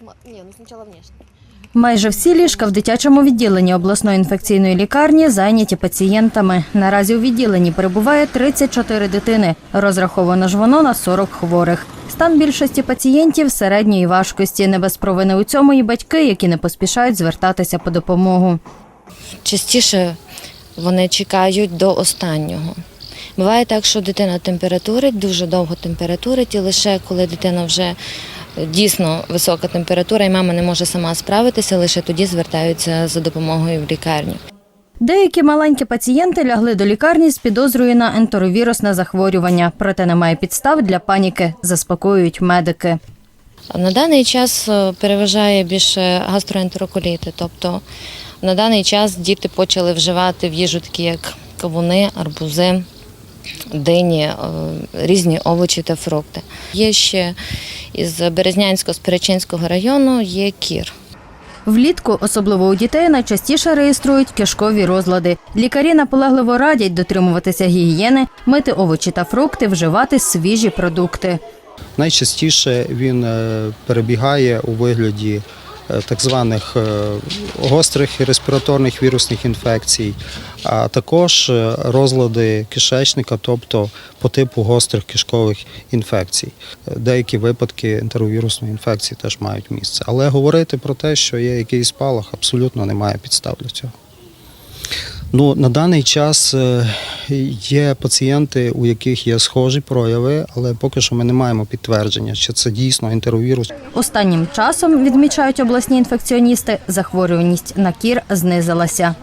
Не, ну сначала внешне. Майже всі ліжка в дитячому відділенні обласної інфекційної лікарні зайняті пацієнтами. Наразі у відділенні перебуває 34 дитини. Розраховано ж воно на 40 хворих. Стан більшості пацієнтів середньої важкості. Не без провини у цьому і батьки, які не поспішають звертатися по допомогу. частіше вони чекають до останнього. Буває так, що дитина температурить, дуже довго температурить, і лише коли дитина вже дійсно висока температура, і мама не може сама справитися, лише тоді звертаються за допомогою в лікарню. Деякі маленькі пацієнти лягли до лікарні з підозрою на ентеровірусне захворювання, проте немає підстав для паніки, заспокоюють медики. На даний час е, переважає більше гастроентероколіти, тобто на даний час діти почали вживати в їжу такі як кавуни, арбузи, дині, е, різні овочі та фрукти. Є ще із Березнянсько-Сперечинського району є кір. Влітку, особливо у дітей, найчастіше реєструють кишкові розлади. Лікарі наполегливо радять дотримуватися гігієни, мити овочі та фрукти, вживати свіжі продукти. Найчастіше він е, перебігає у вигляді так званих е, гострих респіраторних вірусних інфекцій, а також е, розлади кишечника, тобто по типу гострих кишкових інфекцій. Е, Деякі випадки ентеровірусної інфекції теж мають місце. Але говорити про те, що є якийсь спалах, абсолютно немає підстав для цього. Ну, на даний час е, є пацієнти, у яких є схожі прояви, але поки що ми не маємо підтвердження, що це дійсно ентеровірус. Останнім часом, відмічають обласні інфекціоністи, захворюваність на кір знизилася.